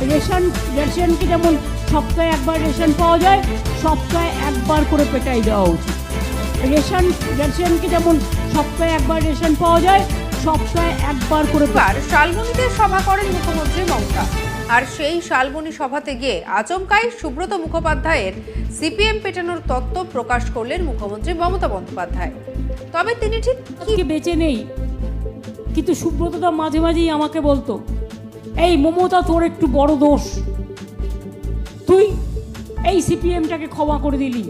Ration রেশনকে যেমন সপ্তাহে একবার রেশন পাওয়া যায় সপ্তাহে একবার করে পেটাই দেওয়া উচিত। রেশন রেশনকে যেমন সপ্তাহে একবার রেশন পাওয়া যায় সপ্তাহে একবার করে এবার শালবনীতে সভা করেন মুখ্যমন্ত্রী মমতা। আর সেই শালবনী সভাতে গিয়ে আচমকাই সুব্রত মুখোপাধ্যায়ের সিপিএম পেটানোর তত্ত্ব প্রকাশ করলেন মুখ্যমন্ত্রী মমতা বন্দ্যোপাধ্যায়। তবে তিনি ঠিক কি কি বেঁচে নেই কিন্তু সুব্রতদা মাঝে মাঝেই আমাকে বলতো এই মমতা, তোর একটু বড় দোষ। তুই এই সিপিএমটাকে ক্ষমা করে দিলি।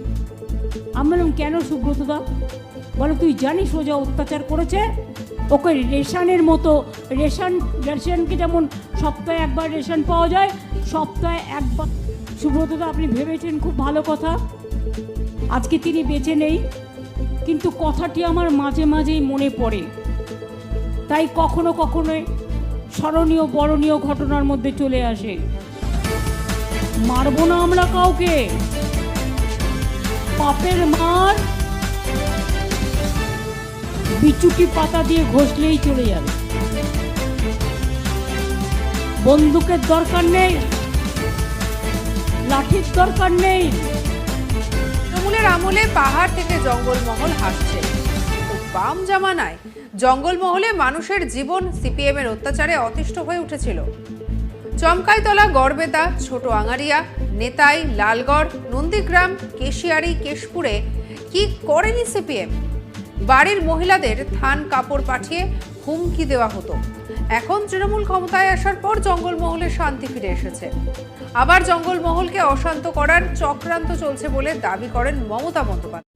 আমি বললাম, কেন সুব্রতদা বলে, তুই জানিস ও যা অত্যাচার করেছে? ওকে রেশনের মতো, রেশন, রেশনকে যেমন সপ্তাহে একবার রেশন পাওয়া যায়, সপ্তাহে একবার। সুব্রতদা আপনি ভেবেছেন খুব ভালো কথা। আজকে তিনি বেঁচে নেই, কিন্তু কথাটি আমার মাঝে মাঝেই মনে পড়ে। তাই কখনো কখনো স্মরণীয়, বরণীয় ঘটনার মধ্যে চলে আসে। মারবো না আমরা কাউকে। পাপের মার বিচুটি পাতা দিয়ে ঘষলেই চলে যাবে। বন্দুকের দরকার নেই। লাঠির দরকার নেই। তৃণমূলের আমলে পাহাড় থেকে জঙ্গলমহল হাসছে বাম জামানায় জঙ্গলমহলে মানুষের জীবন সিপিএম এর অত্যাচারে অতিষ্ঠ হয়ে উঠেছিল। চমকাইতলা, গড়বেতা, ছোট আঙারিয়া, নেতাই, লালগড়, নন্দীগ্রাম, কেশিয়ারি, কেশপুরে কি করেনি সিপিএম? বাড়ির মহিলাদের থান কাপড় পাঠিয়ে হুমকি দেওয়া হতো। এখন তৃণমূল ক্ষমতায় আসার পর জঙ্গলমহলে শান্তি ফিরে এসেছে। আবার জঙ্গলমহলকে অশান্ত করার চক্রান্ত চলছে বলে দাবি করেন মমতা বন্দ্যোপাধ্যায়।